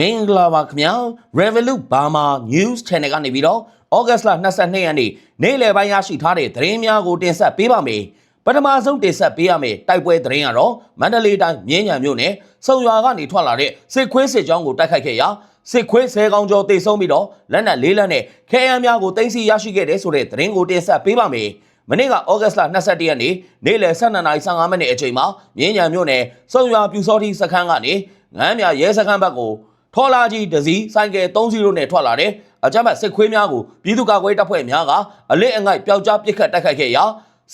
မင်္ဂလာပါခင်ဗျာ Revolut Burma News Channel ကနေပြီးတော့ဩဂတ်လ22ရက်နေ့နေ့လယ်ပိုင်းရရှိထားတဲ့သတင်းများကိုတင်ဆက်ပေးပါမယ်ပထမဆုံးတင်ဆက်ပေးရမယ့်တိုက်ပွဲသတင်းကတော့မန္တလေးတိုင်းမြင်းညံမြို့နယ်စုံရွာကနေထွက်လာတဲ့စစ်ခွေးစစ်ကြောင်းကိုတိုက်ခိုက်ခဲ့ရာစစ်ခွေးဆဲကောင်းကျော်တိတ်ဆုံးပြီးတော့လက်နက်လေးလက်နဲ့ခဲယမ်းများကိုတင်စီရရှိခဲ့တဲ့ဆိုတဲ့သတင်းကိုတင်ဆက်ပေးပါမယ်မနေ့ကဩဂတ်လ22ရက်နေ့နေ့လယ်12:55မိနစ်အချိန်မှာမြင်းညံမြို့နယ်စုံရွာပြူစောတိစခန်းကနေငန်းမြရဲစခန်းဘက်ကို ထော်လာကြီးတစည်းဆိုင်ကယ်30နဲ့ထွက်လာတဲ့အကြမ်းဖက်စစ်ခွေးများကိုပြည်သူ့ကာကွယ်တပ်ဖွဲ့များကအလစ်အငိုက်ပျောက်ကြားပစ်ခတ်တိုက်ခိုက်ခဲ့ရာ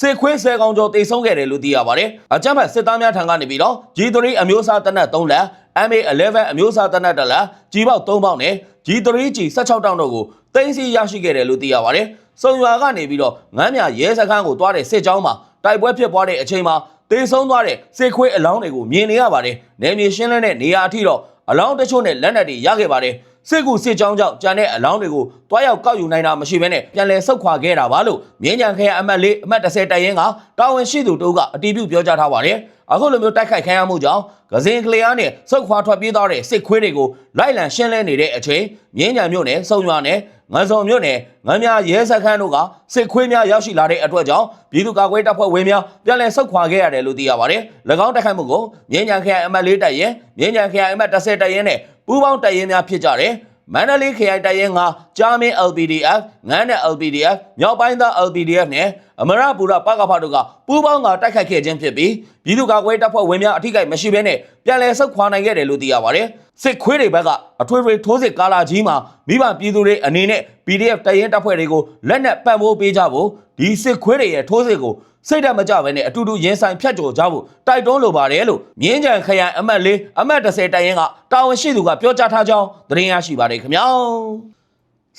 စစ်ခွေးဆယ်ကောင်ကျော်တိတ်ဆုံးခဲ့တယ်လို့သိရပါတယ်။အကြမ်းဖက်စစ်သားများထံကနေပြီးတော့ G3 အမျိုးအစားတပ်နက်3လက် MA11 အမျိုးအစားတပ်နက်1လက်ကြီးပေါက်3ပေါက်နဲ့ G3G 16တောင်းတို့ကိုတင်စီရရှိခဲ့တယ်လို့သိရပါတယ်။စုံရွာကနေပြီးတော့ငမ်းမြရဲစခန်းကိုတွားတဲ့စစ်ကြောင်းမှာတိုက်ပွဲဖြစ်ပွားတဲ့အချိန်မှာတေဆုံးသွားတဲ့စစ်ခွေးအလောင်းတွေကိုမြင်နေရပါတယ်။နယ်မြေရှင်းလင်းတဲ့နေရာအထိတော့ အလောင်းတချို့နဲ့လက်နက်တွေရခဲ့ပါတယ်စစ်ကူစစ်ကြောင်းကြောင့်ကြံတဲ့အလောင်းတွေကိုတွားရောက်ကောက်ယူနိုင်တာမရှိဘဲနဲ့ပြန်လည်ဆုတ်ခွာခဲ့တာပါလို့မြင်းကြံခရအမတ်လေးအမတ်30တိုင်ရင်ကတာဝန်ရှိသူတို့ကအတီးပြုပြောကြားထားပါတယ်အခုလိုမျိုးတိုက်ခိုက်ခံရမှုကြောင့်ဂဇင်ကလျားနဲ့ဆုတ်ခွာထွက်ပြေးသွားတဲ့စစ်ခွေးတွေကိုလိုက်လံရှင်းလင်းနေတဲ့အချိန်မြင်းကြံမြို့နယ်စုံရွာနယ်ငန်းစုံမြို့နယ်ငန်းမြရဲစခန်းတို့ကစစ်ခွေးများရောက်ရှိလာတဲ့အတွက်ကြောင့်ပြည်သူ့ကာကွယ်တပ်ဖွဲ့ဝင်များပြန်လည်ဆုတ်ခွာခဲ့ရတယ်လို့သိရပါတယ်၎င်းတိုက်ခိုက်မှုကိုမြင်းကြံခရအမတ်လေးတိုင်ရင်မြင်းကြံခရအမတ်30တိုင်ရင်နဲ့ပူးပေါင်းတပ်ရင်းများဖြစ်ကြတယ်မန္တလေးခရိုင်တပ်ရင်းကဂျာမင် LPDF ငန်းနဲ့ LPDF မြောက်ပိုင်းသား LPDF နဲ့အမရပူရပကဖတို့ကပူးပေါင်းကတိုက်ခိုက်ခဲ့ခြင်းဖြစ်ပြီးပြည်သူ့ကာကွယ်တပ်ဖွဲ့ဝင်များအထိကိမရှိဘဲနဲ့ပြန်လည်ဆုတ်ခွာနိုင်ခဲ့တယ်လို့သိရပါတယ် စစ်ခွေးတွေဘက်ကအထွေထွေထိုးစစ်ကာလာကြီးမှာမိဘပြည်သူတွေအနေနဲ့ PDF တပ်ရင်းတပ်ဖွဲ့တွေကိုလက်နက်ပံ့ပိုးပေးကြဖို့ဒီစစ်ခွေးတွေရဲ့ထိုးစစ်ကိုစိတ်ဓာတ်မကြဘဲနဲ့အတူတူရင်ဆိုင်ဖြတ်ကျော်ကြဖို့တိုက်တွန်းလိုပါတယ်လို့မြင်းကြံခရိုင်အမတ်လေးအမတ်30တိုင်ရင်ကတာဝန်ရှိသူကပြောကြားထားကြောင်းသတင်းရရှိပါတယ်ခင်ဗျာ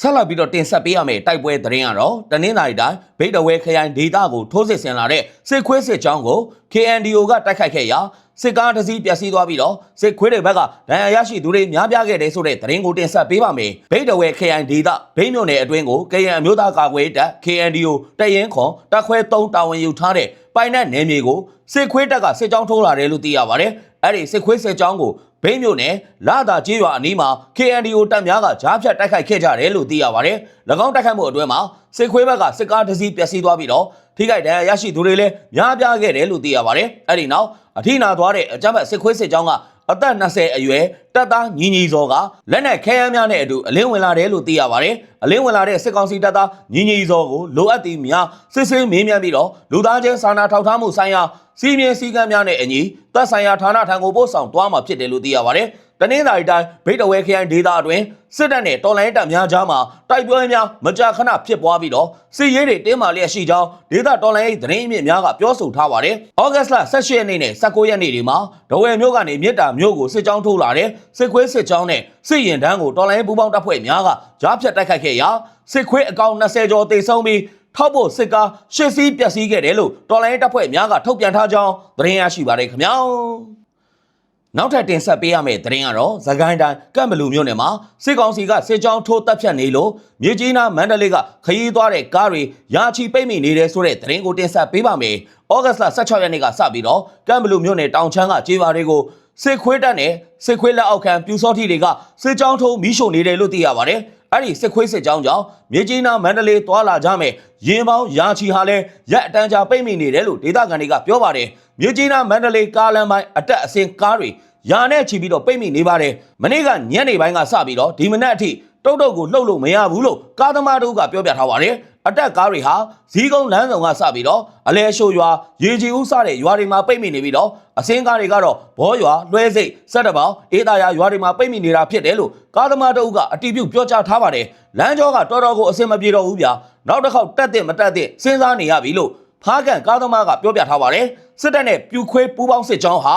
ဆက်လက်ပြီးတော့တင်ဆက်ပေးရမယ့်တိုက်ပွဲသတင်းကတော့တနင်္လာရီတိုင်းဗိတ်တဝဲခရိုင်ဒေသကိုထိုးစစ်ဆင်လာတဲ့စစ်ခွေးစစ်ကြောင်းကို KNDO ကတိုက်ခိုက်ခဲ့ရာစစ်ကားတစ်စီးပျက်စီးသွားပြီးတော့စစ်ခွေးတွေဘက်ကဒဏ်ရာရရှိသူတွေများပြားခဲ့တယ်ဆိုတဲ့သတင်းကိုတင်ဆက်ပေးပါမယ်။ဗိတ်တဝဲခရိုင်ဒေသဗိတ်မြို့နယ်အတွင်းကို KN အမျိုးသားကာကွယ်ရေးတပ် KNDO တပ်ရင်းခွန်တပ်ခွဲ3တာဝန်ယူထားတဲ့ပိုင်နက်နယ်မြေကိုစစ်ခွေးတပ်ကစစ်ကြောင်းထိုးလာတယ်လို့သိရပါတယ်။အဲ့ဒီစစ်ခွေးစစ်ကြောင်းကို ဘိန်းမြို့နယ်လာသာကျေးရွာအနီးမှာ KNDO တပ်များကကြားဖြတ်တိုက်ခိုက်ခဲ့ကြတယ်လို့သိရပါတယ်။၎င်းတိုက်ခိုက်မှုအတွင်းမှာစစ်ခွေးဘက်ကစစ်ကားတစ်စီးပျက်စီးသွားပြီးတော့ထိခိုက်ဒဏ်ရာရရှိသူတွေလည်းများပြားခဲ့တယ်လို့သိရပါတယ်။အဲ့ဒီနောက်အထိနာသွားတဲ့အကြမ်းဖက်စစ်ခွေးစစ်ကြောင်းက အသက်20အရွယ်တပ်သားညီညီစောကလက်နက်ခဲယမ်းများနဲ့အတူအလင်းဝင်လာတယ်လို့သိရပါတယ်။အလင်းဝင်လာတဲ့စစ်ကောင်စီတပ်သားညီညီစောကိုလိုအပ်သည်များစစ်ဆေးမေးမြန်းပြီးတော့လူသားချင်းစာနာထောက်ထားမှုဆိုင်ရာစီမင်းစည်းကမ်းများနဲ့အညီတပ်ဆိုင်ရာဌာနထံကိုပို့ဆောင်သွားမှာဖြစ်တယ်လို့သိရပါတယ်။ တနင်္သာရီတိုင်းဗိတ်တဝဲခရိုင်ဒေသအတွင်းစစ်တပ်နဲ့တော်လိုင်းတပ်များကြားမှာတိုက်ပွဲများမကြာခဏဖြစ်ပွားပြီးတော့စစ်ရေးတွေတင်းမာလျက်ရှိကြောင်းဒေသတော်လိုင်းသတင်းအမြင့်များကပြောဆိုထားပါတယ်။ဩဂတ်စ်လ18ရက်နေ့နဲ့19ရက်နေ့တွေမှာဒဝဲမြို့ကနေမြစ်တာမြို့ကိုစစ်ကြောင်းထိုးလာတဲ့စစ်ခွေးစစ်ကြောင်းနဲ့စစ်ရင်တန်းကိုတော်လိုင်းပူးပေါင်းတပ်ဖွဲ့များကကြားဖြတ်တိုက်ခိုက်ခဲ့ရာစစ်ခွေးအကောင်20ကျော်တေဆုံးပြီးထောက်ဖို့စစ်ကားရှစ်စီးပျက်စီးခဲ့တယ်လို့တော်လိုင်းတပ်ဖွဲ့များကထုတ်ပြန်ထားကြောင်းသတင်းရရှိပါတယ်ခင်ဗျာ။ နောက်ထပ်တင်ဆက်ပေးရမယ့်သတင်းကတော့သခိုင်းတိုင်းကံဘလူမြို့နယ်မှာစစ်ကောင်စီကစစ်ကြောင်းထိုးတပ်ဖြတ်နေလို့မြေကြီးနားမန္တလေးကခရီးသွားတဲ့ကားတွေရာချီပိတ်မိနေတယ်ဆိုတဲ့သတင်းကိုတင်ဆက်ပေးပါမယ်။ဩဂတ်စ်လ16ရက်နေ့ကစပြီးတော့ကံဘလူမြို့နယ်တောင်ချမ်းကကြေးပါတွေကိုစစ်ခွေးတပ်နဲ့စစ်ခွေးလက်အောက်ခံပြူစောထီတွေကစစ်ကြောင်းထိုးမီးရှို့နေတယ်လို့သိရပါတယ်။ အဲ့ဒီစစ်ခွေးစစ်ကြောင်းကြောင့်မြေကြီးနားမန္တလေးသွာလာကြမယ်ရင်ပေါင်းရာချီဟာလဲရက်အတန်းကြာပိတ်မိနေတယ်လို့ဒေသခံတွေကပြောပါတယ်။မြေကြီးနားမန္တလေးကားလမ်းပိုင်းအတက်အစင်ကားတွေရာနဲ့ချီပြီးတော့ပိတ်မိနေပါတယ်။မနေ့ကညနေပိုင်းကစပြီးတော့ဒီမနက်အထိ တုတ်တုတ်ကိုလှုပ်လို့မရဘူးလို့ကားသမားတို့ကပြောပြထားပါတယ်။အတက်ကားတွေဟာဇီးကုန်းလမ်းဆောင်ကစပြီးတော့အလဲရှိုရွာရေကြီးဦးစတဲ့ရွာတွေမှာပိတ်မိနေပြီးတော့အစင်းကားတွေကတော့ဘောရွာလွှဲစိတ်စက်တပေါင်းအေးသားရွာရွာတွေမှာပိတ်မိနေတာဖြစ်တယ်လို့ကားသမားတို့ကအတီးပြုတ်ပြောကြားထားပါတယ်။လမ်းကျောကတော်တော်ကိုအဆင်မပြေတော့ဘူးဗျာ။နောက်တစ်ခေါက်တက်တဲ့မတက်တဲ့စဉ်းစားနေရပြီလို့ဖားကန်ကားသမားကပြောပြထားပါတယ်။စစ်တပ်နဲ့ပြူခွေးပူးပေါင်းစစ်ကြောင်းဟာ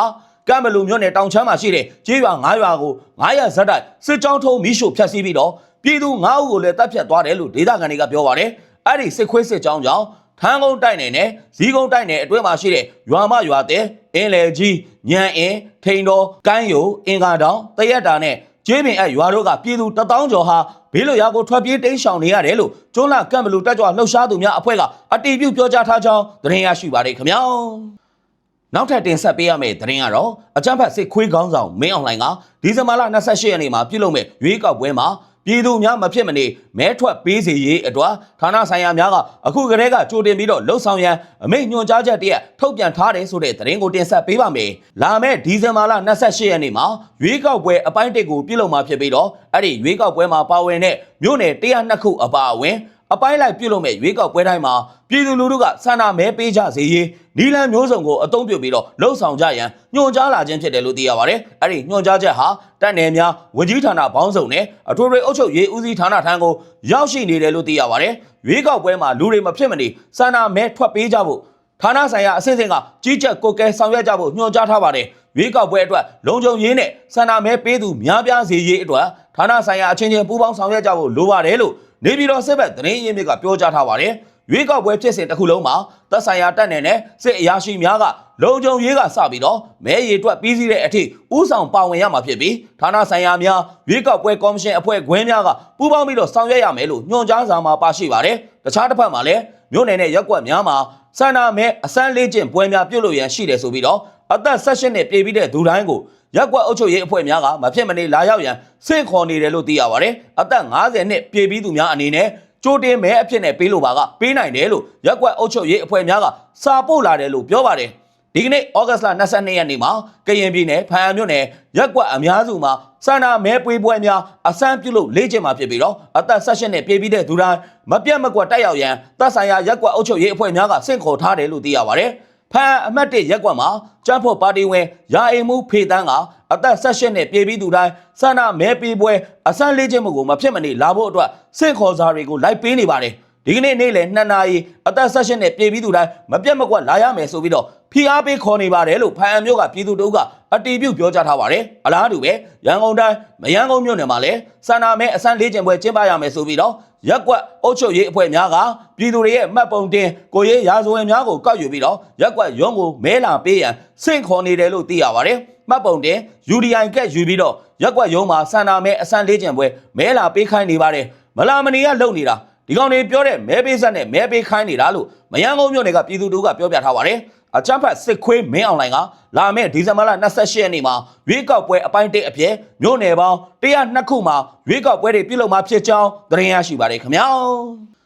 ကမ်ဘလူမြို့နယ်တောင်ချမ်းမှာရှိတဲ့ကျေးရွာ9ရွာကို900ဇက်တိုက်စစ်ကြောင်းထုံးမီးရှို့ဖျက်ဆီးပြီးတော့ ပြည်သူ9ဦးကိုလည်းတပ်ဖြတ်သွားတယ်လို့ဒေသခံတွေကပြောပါတယ်။အဲ့ဒီစစ်ခွေးစစ်ကြောင်းကြောင့်ထန်းကုန်းတိုက်နယ်နဲ့ဇီးကုန်းတိုက်နယ်အတွင်းမှာရှိတဲ့ရွာမရွာတဲ့အင်းလေကြီးညံအင်းထိန်တော်ကမ်းယိုအင်္ဂါတောင်တရက်တာနဲ့ကျေးပင်အရွာတို့ကပြည်သူတထောင်ကျော်ဟာဘေးလွတ်ရာကိုထွက်ပြေးတိမ်းရှောင်နေရတယ်လို့ကျွန်းလကမ်ဘလူတက်ကြွလှုပ်ရှားသူများအဖွဲ့ကအတီးပြုတ်ပြောကြားထားကြောင်းသတင်းရရှိပါတယ်ခင်ဗျာ။နောက်ထပ်တင်ဆက်ပေးရမယ့်သတင်းကတော့အကြမ်းဖက်စစ်ခွေးကောင်းဆောင်မင်းအောင်လှိုင်ကဒီဇင်ဘာလ28ရက်နေ့မှာပြုလုပ်မဲ့ရွေးကောက်ပွဲမှာ ပြည်သူများမဖြစ်မနေမဲထွက်ပေးစီရေးအတွက်ဌာနဆိုင်ရာများကအခုကတည်းကကြိုတင်ပြီးတော့လှုပ်ဆောင်ရန်အမိန့်ညွှန်ကြားချက်တရက်ထုတ်ပြန်ထားတယ်ဆိုတဲ့သတင်းကိုတင်ဆက်ပေးပါမယ်။လာမယ့်ဒီဇင်ဘာလ28ရက်နေ့မှာရွေးကောက်ပွဲအပိုင်းတစ်ကိုပြုလုပ်မှာဖြစ်ပြီးတော့အဲ့ဒီရွေးကောက်ပွဲမှာပါဝင်တဲ့မြို့နယ်102ခုအပါအဝင် အပိုင်းလိုက်ပြုလုပ်မဲ့ရွေးကောက်ပွဲတိုင်းမှာပြည်သူလူထုကဆန္ဒမဲပေးကြစေရေးနီလန်မျိုးစုံကိုအသုံးပြုပြီးတော့လှုပ်ဆောင်ကြရန်ညွှန်ကြားလာခြင်းဖြစ်တယ်လို့သိရပါတယ်။အဲ့ဒီညွှန်ကြားချက်ဟာတပ်နယ်များဝန်ကြီးဌာနပေါင်းစုံနဲ့အထွေထွေအုပ်ချုပ်ရေးဦးစီးဌာနထံကိုရောက်ရှိနေတယ်လို့သိရပါတယ်။ရွေးကောက်ပွဲမှာလူတွေမဖြစ်မနေဆန္ဒမဲထွက်ပေးကြဖို့ဌာနဆိုင်ရာအဆင့်ဆင့်ကကြီးကြပ်ကိုယ်ကဲဆောင်ရွက်ကြဖို့ညွှန်ကြားထားပါတယ်။ရွေးကောက်ပွဲအတွက်လုံခြုံရေးနဲ့ဆန္ဒမဲပေးသူများပြားစေရေးအတွက်ဌာနဆိုင်ရာအချင်းချင်းပူးပေါင်းဆောင်ရွက်ကြဖို့လိုပါတယ်လို့ နေပြည်တော်စစ်ဘက်သတင်းရင်းမြစ်ကပြောကြားထားပါတယ်။ရွေးကောက်ပွဲဖြစ်စဉ်တစ်ခုလုံးမှာသက်ဆိုင်ရာတပ်နယ်နဲ့စစ်အရာရှိများကလုံခြုံရေးကစပြီးတော့မဲရည်တွက်ပြီးစီးတဲ့အထိဥဆောင်ပါဝင်ရမှာဖြစ်ပြီးဌာနဆိုင်ရာများရွေးကောက်ပွဲကော်မရှင်အဖွဲ့ခွဲများကပူးပေါင်းပြီးတော့ဆောင်ရွက်ရမယ်လို့ညွှန်ကြားစာမှာပါရှိပါတယ်။တခြားတစ်ဖက်မှာလည်းမြို့နယ်နဲ့ရက်ကွက်များမှာစန္ဒမဲအစမ်းလေးကျင့်ပွဲများပြုလုပ်ရန်ရှိတယ်ဆိုပြီးတော့အသက်16နှစ်ပြည့်ပြီးတဲ့သူတိုင်းကို ရက်ကွက်အုပ်ချုပ်ရေးအဖွဲ့များကမဖြစ်မနေလာရောက်ရန်စင့်ခေါ်နေတယ်လို့သိရပါတယ်။အသက်50နှစ်ပြည့်ပြီးသူများအနေနဲ့ကြိုတင်မဲအဖြစ်နဲ့ပေးလို့ပါကပေးနိုင်တယ်လို့ရက်ကွက်အုပ်ချုပ်ရေးအဖွဲ့များကစာပို့လာတယ်လို့ပြောပါတယ်။ဒီကနေ့ဩဂတ်စ်လ22ရက်နေ့မှာကရင်ပြည်နယ်ဖန်မြို့နယ်ရက်ကွက်အများစုမှာစန္ဒမဲပွေးပွဲများအစမ်းပြုလုပ်လေ့ကျင့်မှာဖြစ်ပြီးတော့အသက်16နှစ်ပြည့်ပြီးတဲ့သူတိုင်းမပြတ်မကွက်တက်ရောက်ရန်သက်ဆိုင်ရာရက်ကွက်အုပ်ချုပ်ရေးအဖွဲ့များကစင့်ခေါ်ထားတယ်လို့သိရပါတယ်။ ဖန်အမှတ်1ရက်ကွက်မှာကျန်းဖို့ပါတီဝင်ရာအိမ်မှုဖေတန်းကအသက်16နှစ်ပြည့်ပြီးသူတိုင်းစန္ဒမဲပေးပွဲအစမ်းလေ့ကျင့်မှုကိုမဖြစ်မနေလာဖို့အတွက်စင့်ခေါ်စာတွေကိုလိုက်ပေးနေပါတယ်။ဒီကနေ့နေ့လယ်2နာရီအသက်16နှစ်ပြည့်ပြီးသူတိုင်းမပြတ်မကွက်လာရမယ်ဆိုပြီးတော့ဖိအားပေးခေါ်နေပါတယ်လို့ဖန်အမျိုးကပြည်သူတို့ကအတီးပြုတ်ပြောကြားထားပါတယ်အလားတူပဲရန်ကုန်တိုင်းမရန်ကုန်မြို့နယ်မှာလည်းစန္ဒမဲအစမ်းလေးကျင်ပွဲကျင်းပရမယ်ဆိုပြီးတော့ ရက်ကွက်အုပ်ချုပ်ရေးအဖွဲ့များကပြည်သူတွေရဲ့မှတ်ပုံတင်ကိုရေးရာဇဝင်များကိုကောက်ယူပြီးတော့ရက်ကွက်ရုံးကိုမဲလာပေးရန်စင့်ခေါ်နေတယ်လို့သိရပါတယ်မှတ်ပုံတင် UDI ကက်ယူပြီးတော့ရက်ကွက်ရုံးမှာစန္ဒမဲအစမ်းလေးကျင်ပွဲမဲလာပေးခိုင်းနေပါတယ်မလာမနေကလုပ်နေတာဒီကောင်တွေပြောတဲ့မဲပေးဆက်နဲ့မဲပေးခိုင်းနေတာလို့မယန်းကုန်းမြို့နယ်ကပြည်သူတို့ကပြောပြထားပါတယ်။ အချမ်းဖတ်စစ်ခွေးမင်းအွန်လိုင်းကလာမယ့်ဒီဇင်ဘာလ28ရက်နေ့မှာရွေးကောက်ပွဲအပိုင်းတစ်အဖြစ်မြို့နယ်ပေါင်း102ခုမှာရွေးကောက်ပွဲတွေပြုလုပ်မှာဖြစ်ကြောင်းသတင်းရရှိပါတယ်ခင်ဗျာ။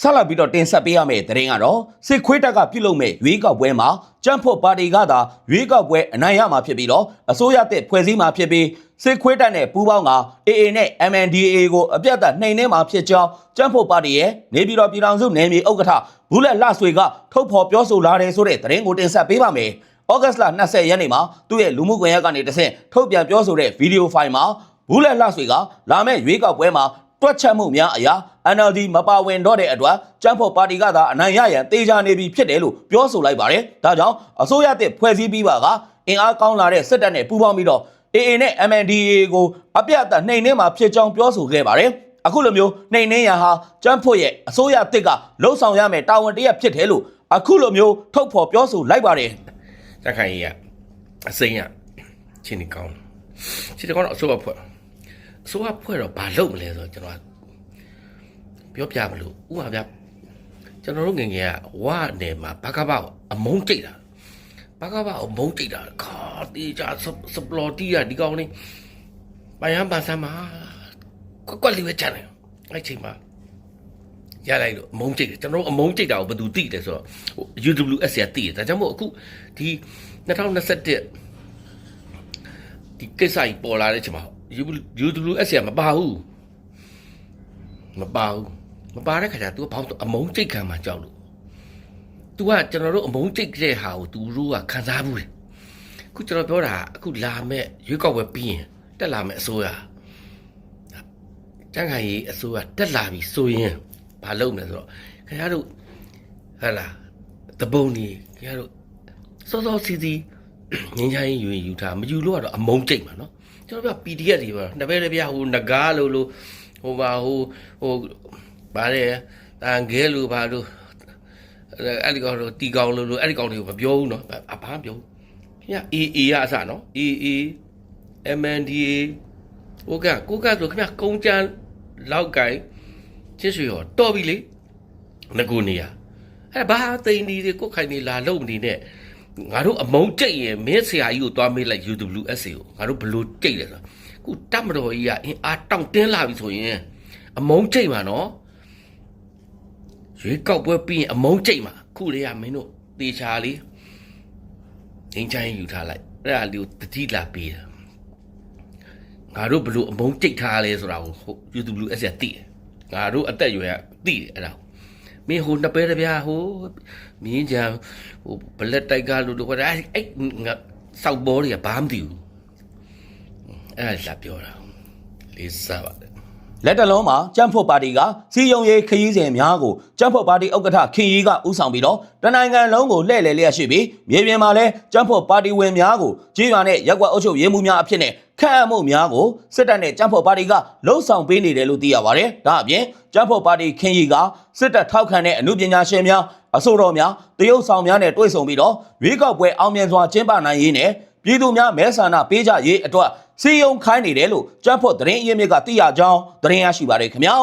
ဆက်လက်ပြီးတော့တင်ဆက်ပေးရမယ့်သတင်းကတော့စစ်ခွေးတပ်ကပြုလုပ်မဲ့ရွေးကောက်ပွဲမှာကြမ်းဖို့ပါတီကသာရွေးကောက်ပွဲအနိုင်ရမှာဖြစ်ပြီးတော့အစိုးရတဲ့ဖွဲ့စည်းမှာဖြစ်ပြီးစစ်ခွေးတပ်နဲ့ပူးပေါင်းက AA နဲ့ MNDAA ကိုအပြတ်သက်နှိမ်နှင်းမှာဖြစ်ကြောင်းကြမ်းဖို့ပါတီရဲ့နေပြည်တော်ပြည်ထောင်စုနယ်မြေဥက္ကဋ္ဌဘူးလက်လှဆွေကထုတ်ဖော်ပြောဆိုလာတယ်ဆိုတဲ့သတင်းကိုတင်ဆက်ပေးပါမယ်။ဩဂတ်စ်လ20ရက်နေ့မှာသူ့ရဲ့လူမှုကွန်ရက်ကနေတစ်ဆင့်ထုတ်ပြန်ပြောဆိုတဲ့ဗီဒီယိုဖိုင်မှာဘူးလက်လှဆွေကလာမယ့်ရွေးကောက်ပွဲမှာ တွက်ချက်မှုများအရာ NLD မပါဝင်တော့တဲ့အတွက်ကျန်းဖို့ပါတီကသာအနိုင်ရရန်တေချာနေပြီဖြစ်တယ်လို့ပြောဆိုလိုက်ပါတယ်။ဒါကြောင့်အစိုးရတဲ့ဖွဲ့စည်းပြီးပါကအင်အားကောင်းလာတဲ့စစ်တပ်နဲ့ပူးပေါင်းပြီးတော့ AA နဲ့ MNDAA ကိုအပြတ်အသတ်နှိမ်နှင်းမှာဖြစ်ကြောင်းပြောဆိုခဲ့ပါတယ်။အခုလိုမျိုးနှိမ်နှင်းရန်ဟာကျန်းဖို့ရဲ့အစိုးရတစ်ကလှုံ့ဆော်ရမယ်တာဝန်တရက်ဖြစ်တယ်လို့အခုလိုမျိုးထုတ်ဖော်ပြောဆိုလိုက်ပါတယ်တက်ခိုင်ကြီးကအစိမ်းရချင်းနေကောင်းတယ်ချင်းတကောင်းတော့အစိုးရဖွဲ့ အစိုးရဖွဲ့တော့ဘာလုပ်မလဲဆိုတော့ကျွန်တော်ကပြောပြမလို့ဥပါဗျကျွန်တော်တို့ငယ်ငယ်ကဝါနယ်မှာဘကဘကိုအမုန်းကြိတ်တာဘကဘကိုအမုန်းကြိတ်တာခါတီးကြစပလော်တီးရဒီကောင်းလေးပယံပန်ဆမ်းမှာကွက်ကွက်လေးပဲချန်တယ်အဲ့ချိန်မှာရလိုက်လို့အမုန်းကြိတ်တယ်ကျွန်တော်တို့အမုန်းကြိတ်တာကိုဘယ်သူသိတယ်ဆိုတော့ဟို UWS ရသိတယ်ဒါကြောင့်မို့အခုဒီ2021ဒီကိစ္စကြီးပေါ်လာတဲ့ချိန်မှာ UWS ရမပါဘူးမပါဘူးမပါတဲ့ခါကျ तू ကဘောင်းအမုန်းကြိတ်ခံမှာကြောက်လို့ तू ကကျွန်တော်တို့အမုန်းကြိတ်တဲ့ဟာကို तू တို့ကခံစားဘူးလေအခုကျွန်တော်ပြောတာအခုလာမဲ့ရွေးကောက်ပွဲပြီးရင်တက်လာမဲ့အစိုးရကျန်းခိုင်ရေးအစိုးရတက်လာပြီဆိုရင်ဘာလုပ်မလဲဆိုတော့ခင်ဗျားတို့ဟဲ့လားတပုံကြီးခင်ဗျားတို့စောစောစီစီငင်းချိုင်းယူရင်ယူထားမယူလို့ကတော့အမုန်းကြိတ်မှာနော် ် ကျွန်တော်ပြော PDF တွေပါနှစ်ဘက်လည်းပြဟိုငကားလို့လို့ဟိုပါဟိုဟိုဗါတယ်တန်ခဲလို့ဘာလို့အဲ့ဒီကောင်လို့တီကောင်လို့လို့အဲ့ဒီကောင်တွေကိုမပြောဘူးနော်အဘာမပြောဘူးခင်ဗျ AA ရအစနော် AA MNDA ဟိုကကိုကဆိုခင်ဗျကုန်းချမ်းလောက်ကိုင်ချစ်ရွှေရောတော်ပြီလေငကိုနေရအဲ့ဘာသိန်းဒီတွေကိုခိုင်နေလာလုံနေနဲ့ ငါတို့အမုံကြိတ်ရင်မင်းဆရာကြီးကိုသွားမေးလိုက် UWSA ကိုငါတို့ဘလို့ကြိတ်လဲဆိုခုတတ်မတော်ကြီးကအင်းအားတောင့်တင်းလာပြီဆိုရင်အမုံကြိတ်မှာနော်ရွေးကောက်ပွဲပြီးရင်အမုံကြိတ်မှာခုလေးကမင်းတို့တေချာလေးငင်းချိုင်းယူထားလိုက်အဲ့ဒါလေးကိုတတိလာပေးတာငါတို့ဘလို့အမုံကြိတ်ထားလဲဆိုတာကို UWSA သိတယ်ငါတို့အသက်အရွယ်ကသိတယ်အဲ့ဒါကို မင်းဟိုနှစ်ပဲတပြားဟိုမင်းကြံဟိုဘလက်တိုက်ကလို့တော့အဲ့အဲ့ငါစောက်ဘောတွေကဘာမှမသိဘူးအဲ့ဒါလာပြောတာလေးစားပါတယ် လက်တလုံးမှာကြမ်းဖို့ပါတီကစီယုံရေးခရီးစဉ်များကိုကြမ်းဖို့ပါတီဥက္ကဋ္ဌခင်ရီကဦးဆောင်ပြီးတော့တနိုင်ငံလုံးကိုလှည့်လည်လျက်ရှိပြီးမြေပြင်မှာလည်းကြမ်းဖို့ပါတီဝင်များကိုကြေးရွာနဲ့ရက်ကွက်အုပ်ချုပ်ရေးမှုများအဖြစ်နဲ့ခန့်အပ်မှုများကိုစစ်တပ်နဲ့ကြမ်းဖို့ပါတီကလှုံ့ဆော်ပေးနေတယ်လို့သိရပါတယ်။ဒါအပြင်ကြမ်းဖို့ပါတီခင်ရီကစစ်တပ်ထောက်ခံတဲ့အမှုပညာရှင်များအဆိုတော်များတရုတ်ဆောင်များနဲ့တွေ့ဆုံပြီးတော့ရွေးကောက်ပွဲအောင်မြင်စွာကျင်းပနိုင်ရေးနဲ့ပြည်သူများမဲဆန္ဒပေးကြရေးအတွက် စီယုံခိုင်းနေတယ်လို့ကြမ်းဖို့သတင်းအရင်းမြစ်ကသိရကြောင်းသတင်းရရှိပါတယ်ခင်ဗျာ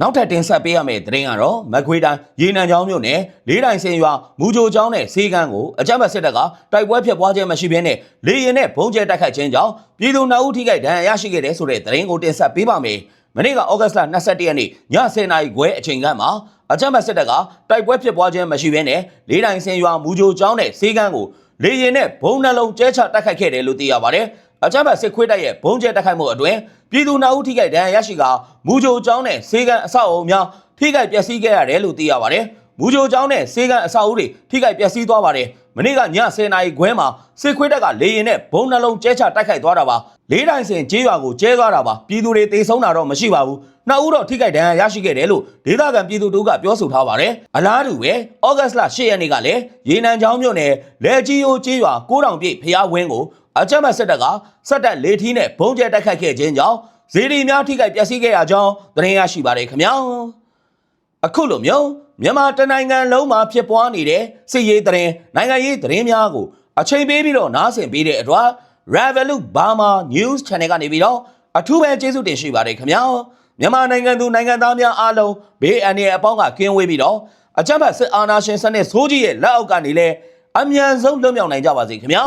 နောက်ထပ်တင်ဆက်ပေးရမယ့်သတင်းကတော့မကွေးတိုင်းရေနံချောင်းမြို့နယ်လေးတိုင်စင်ရွာမူဂျိုချောင်းနဲ့စေကန်းကိုအကြမ်းဖက်စစ်တပ်ကတိုက်ပွဲဖြစ်ပွားခြင်းမရှိဘဲနဲ့လေရင်နဲ့ဘုံကျဲတိုက်ခိုက်ခြင်းကြောင့်ပြည်သူနှစ်ဦးထိခိုက်ဒဏ်ရာရရှိခဲ့တဲ့ဆိုတဲ့သတင်းကိုတင်ဆက်ပေးပါမယ်မနေ့ကဩဂတ်စ်လ22ရက်နေ့ည10:00နာရီခွဲအချိန်ကမှာအကြမ်းဖက်စစ်တပ်ကတိုက်ပွဲဖြစ်ပွားခြင်းမရှိဘဲနဲ့လေးတိုင်စင်ရွာမူဂျိုချောင်းနဲ့စေကန်းကိုလေရင်နဲ့ဘုံနှလုံးကျဲချတိုက်ခိုက်ခဲ့တယ်လို့သိရပါတယ် အကြမ်းဖက်စစ်ခွေးတပ်ရဲ့ဘုံကျဲတိုက်ခိုက်မှုအတွင်းပြည်သူနှစ်ဦးထိခိုက်ဒဏ်ရာရရှိကမူဂျိုချောင်းနဲ့စေကန်းအဆောက်အုံများထိခိုက်ပျက်စီးခဲ့ရတယ်လို့သိရပါတယ်မူဂျိုချောင်းနဲ့စေကန်းအဆောက်အဦတွေထိခိုက်ပျက်စီးသွားပါတယ်မနေ့ကည10:00နာရီခွဲမှာစစ်ခွေးတပ်ကလေရင်နဲ့ဘုံနှလုံးကျဲချတိုက်ခိုက်သွားတာပါလေးတိုင်စင်ကျေးရွာကိုကျဲသွားတာပါပြည်သူတွေတေဆုံးတာတော့မရှိပါဘူးနှစ်ဦးတော့ထိခိုက်ဒဏ်ရာရရှိခဲ့တယ်လို့ဒေသခံပြည်သူတို့ကပြောဆိုထားပါတယ်အလားတူပဲဩဂတ်စ်လ10ရက်နေ့ကလည်းရေနံချောင်းမြို့နယ်လေကြီးယိုကျေးရွာ9000ပြည့်ဖျားဝင်းကို အကြမ်းဖက်စစ်တပ်ကစက်တပ်လေထီးနဲ့ဘုံကျဲတိုက်ခိုက်ခဲ့ခြင်းကြောင့်ဇေဒီများထိခိုက်ပျက်စီးခဲ့ရကြောင်းသတင်းရရှိပါတယ်ခင်ဗျာအခုလိုမျိုးမြန်မာတနိုင်ငံလုံးမှာဖြစ်ပွားနေတဲ့စစ်ရေးသတင်းနိုင်ငံရေးသတင်းများကိုအချိန်ပေးပြီးတော့နားဆင်ပေးတဲ့အတွက် Revolut Burma News Channel ကနေပြီးတော့အထူးပဲကျေးဇူးတင်ရှိပါတယ်ခင်ဗျာမြန်မာနိုင်ငံသူနိုင်ငံသားများအားလုံးဘေးအန္တရာယ်အပေါင်းကကင်းဝေးပြီးတော့အကြမ်းဖက်စစ်အာဏာရှင်စနစ်ဆိုးကြီးရဲ့လက်အောက်ကနေလဲအမြန်ဆုံးလွတ်မြောက်နိုင်ကြပါစေခင်ဗျာ